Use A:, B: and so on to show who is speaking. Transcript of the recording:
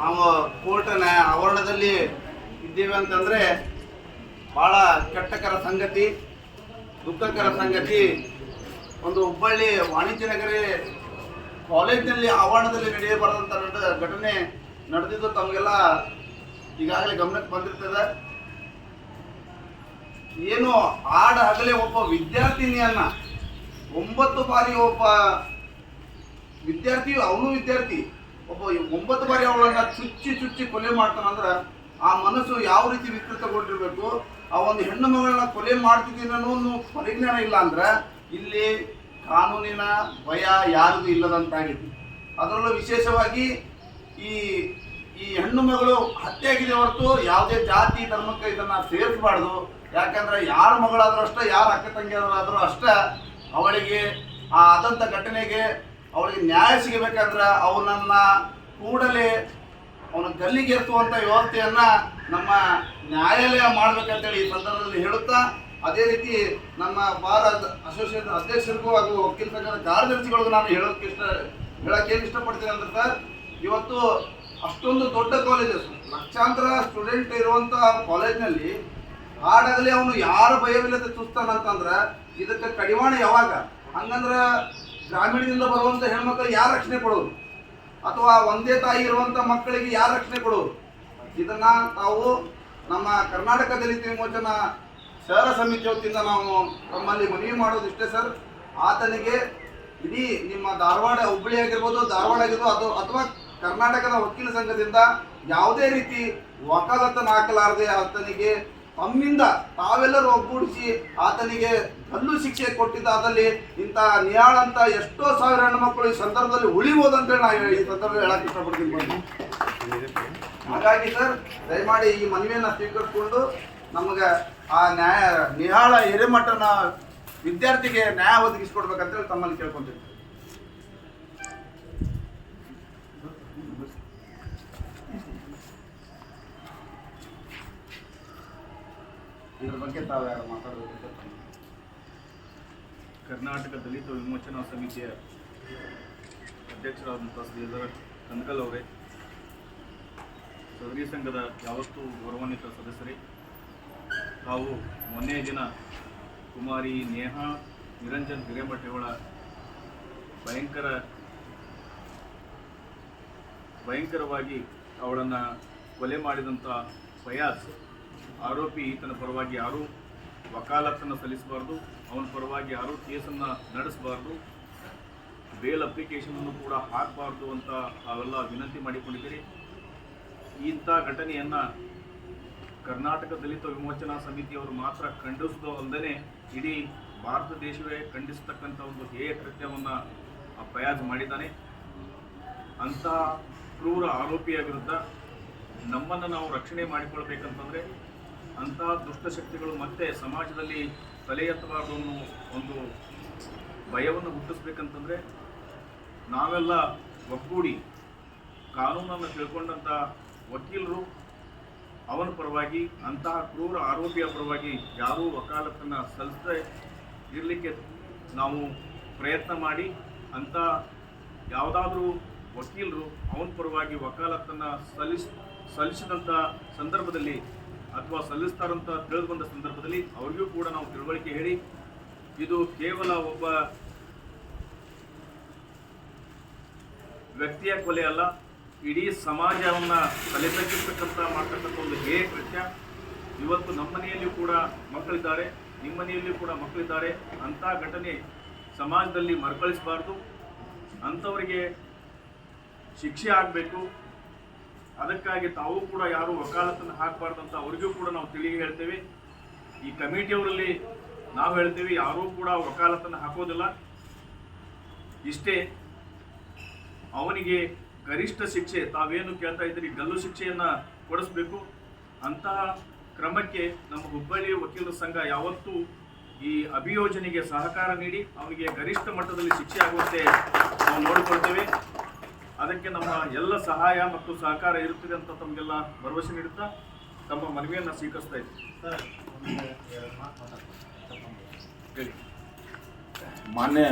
A: ನಾವು ಕೋರ್ಟನ ಆವರಣದಲ್ಲಿ ಇದ್ದೇವೆ ಅಂತಂದರೆ ಭಾಳ ಕೆಟ್ಟಕರ ಸಂಗತಿ, ದುಃಖಕರ ಸಂಗತಿ. ಒಂದು ಹುಬ್ಬಳ್ಳಿ ವಾಣಿಜ್ಯ ನಗರಿ ಕಾಲೇಜಿನಲ್ಲಿ ಆವರಣದಲ್ಲಿ ನಡೆಯಬಾರದಂಥ ನಡ- ಘಟನೆ ನಡೆದಿದ್ದು ತಮಗೆಲ್ಲ ಈಗಾಗಲೇ ಗಮನಕ್ಕೆ ಬಂದಿರ್ತದೆ. ಏನು ಆಡ ಹಗಲೇ ಒಬ್ಬ ವಿದ್ಯಾರ್ಥಿನಿಯನ್ನ ಒಂಬತ್ತು ಬಾರಿ ಒಬ್ಬ ವಿದ್ಯಾರ್ಥಿಯು ಅವನು ವಿದ್ಯಾರ್ಥಿ ಒಬ್ಬ ಒಂಬತ್ತು ಬಾರಿ ಅವಳನ್ನ ಚುಚ್ಚಿ ಚುಚ್ಚಿ ಕೊಲೆ ಮಾಡ್ತಾನಂದ್ರೆ ಆ ಮನಸ್ಸು ಯಾವ ರೀತಿ ವಿಕೃತಗೊಂಡಿರ್ಬೇಕು? ಆ ಒಂದು ಹೆಣ್ಣು ಮಗಳನ್ನ ಕೊಲೆ ಮಾಡ್ತಿದ್ದೀನಿ ಅನ್ನೋ ಒಂದು ಪರಿಜ್ಞಾನ ಇಲ್ಲ ಅಂದ್ರೆ ಇಲ್ಲಿ ಕಾನೂನಿನ ಭಯ ಯಾರಿಗೂ ಇಲ್ಲದಂತಾಗಿದೆ. ಅದರಲ್ಲೂ ವಿಶೇಷವಾಗಿ ಈ ಈ ಹೆಣ್ಣು ಮಗಳು ಹತ್ಯೆ ಆಗಿದೆ ಹೊರತು ಯಾವುದೇ ಜಾತಿ, ಧರ್ಮಕ್ಕೆ ಇದನ್ನ ಸೇರಿಸಬಾರ್ದು. ಯಾಕಂದ್ರೆ ಯಾರ ಮಗಳಾದ್ರೂ ಅಷ್ಟೇ, ಯಾರ ಅಕ್ಕ ತಂಗಿಯಾದ್ರೂ ಅಷ್ಟೇ ಅವಳಿಗೆ ಆ ಆದಂಥ ಘಟನೆಗೆ ಅವಳಿಗೆ ನ್ಯಾಯ ಸಿಗಬೇಕಂದ್ರೆ ಅವನನ್ನ ಕೂಡಲೇ ಅವನ ಗಲ್ಲಿಗೆರ್ತುವಂಥ ವ್ಯವಸ್ಥೆಯನ್ನ ನಮ್ಮ ನ್ಯಾಯಾಲಯ ಮಾಡ್ಬೇಕಂತೇಳಿ ಈ ಸಂದರ್ಭದಲ್ಲಿ ಹೇಳುತ್ತಾ, ಅದೇ ರೀತಿ ನಮ್ಮ ಬಾರ್ ಅಸೋಸಿಯೇಷನ್ ಅಧ್ಯಕ್ಷರಿಗೂ ಹಾಗೂ ವಕೀಲ ಸಂಘದ ಕಾರ್ಯದರ್ಶಿಗಳಿಗೂ ನಾನು ಹೇಳೋಕೆ ಇಷ್ಟ, ಹೇಳಕ್ಕೆ ಏನು ಇಷ್ಟಪಡ್ತೀನಿ ಅಂದ್ರೆ ಸರ್, ಇವತ್ತು ಅಷ್ಟೊಂದು ದೊಡ್ಡ ಕಾಲೇಜಸ್ ಲಕ್ಷಾಂತರ ಸ್ಟೂಡೆಂಟ್ ಇರುವಂತ ಕಾಲೇಜ್ನಲ್ಲಿ ಹಾಡಾಗಲಿ ಅವನು ಯಾರ ಭಯವಿಲ್ಲದೆ ಚುಸ್ತಾನಂತಂದ್ರೆ ಇದಕ್ಕೆ ಕಡಿವಾಣ ಯಾವಾಗ? ಹಂಗಂದ್ರ ಗ್ರಾಮೀಣದಿಂದ ಬರುವಂಥ ಹೆಣ್ಮಕ್ಳು ಯಾರು ರಕ್ಷಣೆ ಕೊಡೋದು? ಅಥವಾ ಒಂದೇ ತಾಯಿ ಇರುವಂಥ ಮಕ್ಕಳಿಗೆ ಯಾರು ರಕ್ಷಣೆ ಕೊಡೋದು? ಇದನ್ನ ತಾವು ನಮ್ಮ ಕರ್ನಾಟಕ ದಲಿತ ವಿಮೋಚನ ಶಹರ ಸಮಿತಿ ವತಿಯಿಂದ ನಾವು ತಮ್ಮಲ್ಲಿ ಮನವಿ ಮಾಡೋದು ಇಷ್ಟೇ ಸರ್. ಆತನಿಗೆ ಇಡೀ ನಿಮ್ಮ ಧಾರವಾಡ ಹುಬ್ಬಳ್ಳಿ ಆಗಿರ್ಬೋದು, ಧಾರವಾಡ ಆಗಿರ್ಬೋದು, ಅದು ಅಥವಾ ಕರ್ನಾಟಕದ ವಕೀಲ ಸಂಘದಿಂದ ಯಾವುದೇ ರೀತಿ ವಕಾಲತ್ತನ್ನು ಹಾಕಲಾರದೆ ಆತನಿಗೆ ತಮ್ಮಿಂದ ತಾವೆಲ್ಲರೂ ಒಗ್ಗೂಡಿಸಿ ಆತನಿಗೆ ಕಲ್ಲು ಶಿಕ್ಷೆ ಕೊಟ್ಟಿದ್ದಾದಲ್ಲಿ ಇಂಥ ನಿಯಾಳಂತ ಎಷ್ಟೋ ಸಾವಿರ ಹೆಣ್ಣು ಮಕ್ಕಳು ಈ ಸಂದರ್ಭದಲ್ಲಿ ಉಳಿಬೋದಂತೇಳಿ ನಾವು ಈ ಸಂದರ್ಭದಲ್ಲಿ ಹೇಳಕ್ಕೆ ಇಷ್ಟಪಡ್ತೀನಿ ಬಂದು ಹಾಗಾಗಿ ಸರ್, ದಯಮಾಡಿ ಈ ಮನವಿಯನ್ನ ಸ್ವೀಕರಿಸಿಕೊಂಡು ನಮಗೆ ಆ ನ್ಯಾಯ ನಿಹಾಳ ಹಿರೇಮಠನ ವಿದ್ಯಾರ್ಥಿಗೆ ನ್ಯಾಯ ಒದಗಿಸ್ಕೊಡ್ಬೇಕಂತೇಳಿ ತಮ್ಮಲ್ಲಿ ಕೇಳ್ಕೊಂತೀನಿ. ಇದ್ರ ಬಗ್ಗೆ ತಾವು ಯಾರು
B: ಕರ್ನಾಟಕ ದಲಿತ ವಿಮೋಚನಾ ಸಮಿತಿಯ ಅಧ್ಯಕ್ಷರಾದಂಥ ಶ್ರೀಧರ ಕನಕಲ್ ಅವರೇ, ಸದರಿ ಸಂಘದ ಯಾವತ್ತೂ ಗೌರವಾನ್ವಿತ ಸದಸ್ಯರೇ, ತಾವು ಮೊನ್ನೆ ದಿನ ಕುಮಾರಿ ನೇಹಾ, ನಿರಂಜನ್ ಹಿರೇಮಠ ಅವಳ ಭಯಂಕರ, ಭಯಂಕರವಾಗಿ ಅವಳನ್ನು ಕೊಲೆ ಮಾಡಿದಂಥ ಫಯಾಜ್ ಆರೋಪಿ ಈತನ ಪರವಾಗಿ ಯಾರೂ ವಕಾಲತ್ತನ್ನು ಸಲ್ಲಿಸಬಾರ್ದು, ಅವನ ಪರವಾಗಿ ಯಾರೂ ಕೇಸನ್ನು ನಡೆಸಬಾರ್ದು, ಬೇಲ್ ಅಪ್ಲಿಕೇಶನನ್ನು ಕೂಡ ಹಾಕಬಾರ್ದು ಅಂತ ಅವೆಲ್ಲ ವಿನಂತಿ ಮಾಡಿಕೊಂಡಿದ್ದೀರಿ. ಇಂಥ ಘಟನೆಯನ್ನು ಕರ್ನಾಟಕ ದಲಿತ ವಿಮೋಚನಾ ಸಮಿತಿಯವರು ಮಾತ್ರ ಖಂಡಿಸೋದು ಅಲ್ಲದೆ ಇಡೀ ಭಾರತ ದೇಶವೇ ಖಂಡಿಸತಕ್ಕಂಥ ಒಂದು ಹೇಯ ಕೃತ್ಯವನ್ನು ಫಯಾಜ್ ಮಾಡಿದ್ದಾನೆ. ಅಂತಹ ಕ್ರೂರ ಆರೋಪಿಯ ವಿರುದ್ಧ ನಮ್ಮನ್ನು ನಾವು ರಕ್ಷಣೆ ಮಾಡಿಕೊಳ್ಬೇಕಂತಂದರೆ ಅಂತಹ ದುಷ್ಟಶಕ್ತಿಗಳು ಮತ್ತೆ ಸಮಾಜದಲ್ಲಿ ತಲೆ ಎತ್ತಬಾರ್ದು ಅನ್ನೋ ಒಂದು ಭಯವನ್ನು ಹುಟ್ಟಿಸ್ಬೇಕಂತಂದರೆ ನಾವೆಲ್ಲ ಒಗ್ಗೂಡಿ ಕಾನೂನನ್ನು ತಿಳ್ಕೊಂಡಂಥ ವಕೀಲರು, ಅವನ ಪರವಾಗಿ, ಅಂತಹ ಕ್ರೂರ ಆರೋಪಿಯ ಪರವಾಗಿ ಯಾರೂ ವಕಾಲತ್ತನ್ನು ಸಲ್ಲಿಸದೆ ಇರಲಿಕ್ಕೆ ನಾವು ಪ್ರಯತ್ನ ಮಾಡಿ ಅಂಥ ಯಾವುದಾದ್ರೂ ವಕೀಲರು ಅವನ ಪರವಾಗಿ ವಕಾಲತ್ತನ್ನು ಸಲ್ಲಿಸ್, ಸಲ್ಲಿಸಿದಂಥ ಸಂದರ್ಭದಲ್ಲಿ ಅಥವಾ ಸಲ್ಲಿಸ್ತಾರಂತ ತಿಳಿದು ಬಂದ ಸಂದರ್ಭದಲ್ಲಿ ಅವರಿಗೂ ಕೂಡ ನಾವು ತಿಳುವಳಿಕೆ ಹೇಳಿ, ಇದು ಕೇವಲ ಒಬ್ಬ ವ್ಯಕ್ತಿಯ ಕೊಲೆ ಅಲ್ಲ, ಇಡೀ ಸಮಾಜವನ್ನ ತಲೆ ತಗ್ಗಿಸ್ತಕ್ಕಂಥ ಮಾಡ್ತಕ್ಕಂಥ ಒಂದು ಹೇಯ ಕೃತ್ಯ. ಇವತ್ತು ನಮ್ಮ ಮನೆಯಲ್ಲಿಯೂ ಕೂಡ ಮಕ್ಕಳಿದ್ದಾರೆ, ನಿಮ್ಮ ಮನೆಯಲ್ಲಿಯೂ ಕೂಡ ಮಕ್ಕಳಿದ್ದಾರೆ. ಅಂಥ ಘಟನೆ ಸಮಾಜದಲ್ಲಿ ಮರುಕಳಿಸಬಾರ್ದು. ಅಂಥವರಿಗೆ ಶಿಕ್ಷೆ ಆಗಬೇಕು. ಅದಕ್ಕಾಗಿ ತಾವು ಕೂಡ ಯಾರು ವಕಾಲತ್ತನ್ನು ಹಾಕಬಾರ್ದು ಅಂತ ಅವರಿಗೂ ಕೂಡ ನಾವು ತಿಳಿ ಹೇಳ್ತೇವೆ. ಈ ಕಮಿಟಿಯವರಲ್ಲಿ ನಾವು ಹೇಳ್ತೀವಿ, ಯಾರೂ ಕೂಡ ವಕಾಲತ್ತನ್ನು ಹಾಕೋದಿಲ್ಲ. ಇಷ್ಟೇ, ಅವನಿಗೆ ಗರಿಷ್ಠ ಶಿಕ್ಷೆ, ತಾವೇನು ಕೇಳ್ತಾ ಇದ್ದೀರಿ, ಗಲ್ಲು ಶಿಕ್ಷೆಯನ್ನ ಕೊಡಿಸ್ಬೇಕು. ಅಂತಹ ಕ್ರಮಕ್ಕೆ ನಮ್ಮ ಹುಬ್ಬಳ್ಳಿ ವಕೀಲರ ಸಂಘ ಯಾವತ್ತೂ ಈ ಅಭಿಯೋಜನೆಗೆ ಸಹಕಾರ ನೀಡಿ, ಅವನಿಗೆ ಗರಿಷ್ಠ ಮಟ್ಟದಲ್ಲಿ ಶಿಕ್ಷೆ ಆಗುವಂತೆ ನಾವು ನೋಡಿಕೊಳ್ತೇವೆ. ಅದಕ್ಕೆ ನಮ್ಮ ಎಲ್ಲ ಸಹಾಯ ಮತ್ತು ಸಹಕಾರ ಇರುತ್ತದೆ ಅಂತ ತಮಗೆಲ್ಲ ಭರವಸೆ ನೀಡುತ್ತಾ ತಮ್ಮ ಮನವಿಯನ್ನು ಸ್ವೀಕರಿಸ್ತಾ ಇದ್ದೀವಿ ಹೇಳಿ.
C: ಮಾನ್ಯ